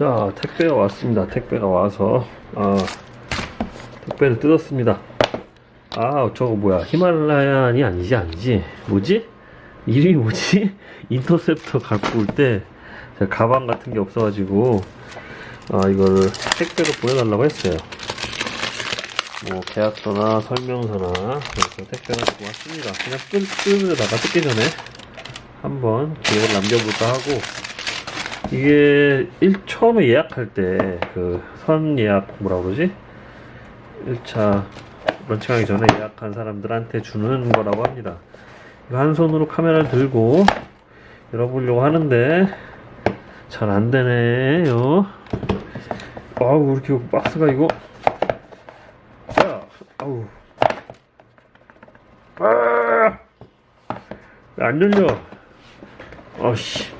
자, 택배가 왔습니다. 택배가 와서, 아, 택배를 뜯었습니다. 아, 저거 뭐야. 히말라얀이 아니지, 아니지. 뭐지? 이름이 뭐지? 인터셉터 갖고 올 때, 가방 같은 게 없어가지고, 아, 이거를 택배로 보내달라고 했어요. 뭐, 계약서나 설명서나, 그래서 택배가 갖고 왔습니다. 그냥 끈, 끈으로다가 뜯기 전에 한번 기록을 남겨볼까 하고, 이게 일 처음에 예약할 때 그 선 예약 뭐라 그러지? 1차 런칭하기 전에 예약한 사람들한테 주는 거라고 합니다. 한 손으로 카메라를 들고 열어보려고 하는데 잘 안 되네요. 아우 이렇게 박스가 이거 야 아우 아! 안 열려. 아씨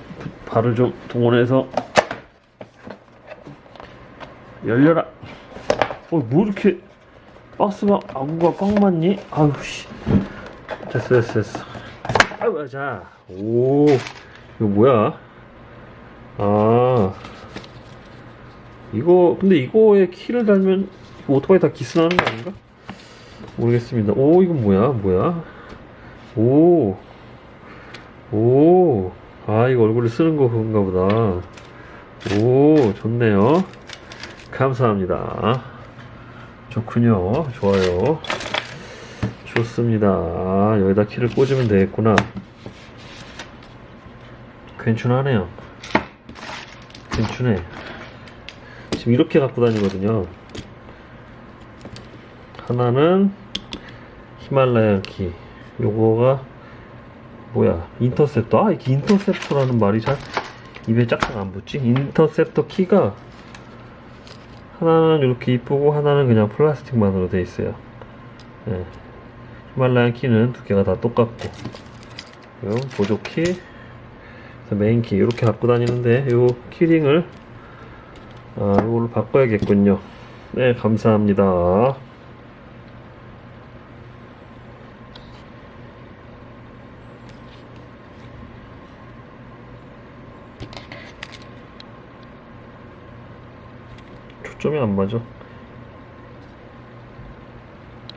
발을 좀 동원해서 열려라. 어, 뭐 이렇게 박스가 아구가 꽉 맞니? 아우 씨. 됐어 됐어 됐어. 아유 자. 오 이거 뭐야? 아 이거 근데 이거에 키를 달면 오토바이 다 기스 나는 거 아닌가? 모르겠습니다. 오 이건 뭐야? 뭐야? 오. 오. 아, 이거 얼굴에 쓰는 거 그건가 보다. 오, 좋네요. 감사합니다. 좋군요. 좋아요. 좋습니다. 아, 여기다 키를 꽂으면 되겠구나. 괜찮하네요. 괜찮네. 지금 이렇게 갖고 다니거든요. 하나는 히말라야 키. 요거가 뭐야 인터셉터? 아 이게 인터셉터라는 말이 잘 입에 짝짝 안 붙지? 인터셉터 키가 하나는 이렇게 이쁘고 하나는 그냥 플라스틱만으로 돼 있어요. 예. 히말라야 키는 두 개가 다 똑같고. 요 보조 키 그래서 메인 키 이렇게 갖고 다니는데 요 키링을 아 이걸로 바꿔야겠군요. 네 감사합니다 초점이 안 맞아.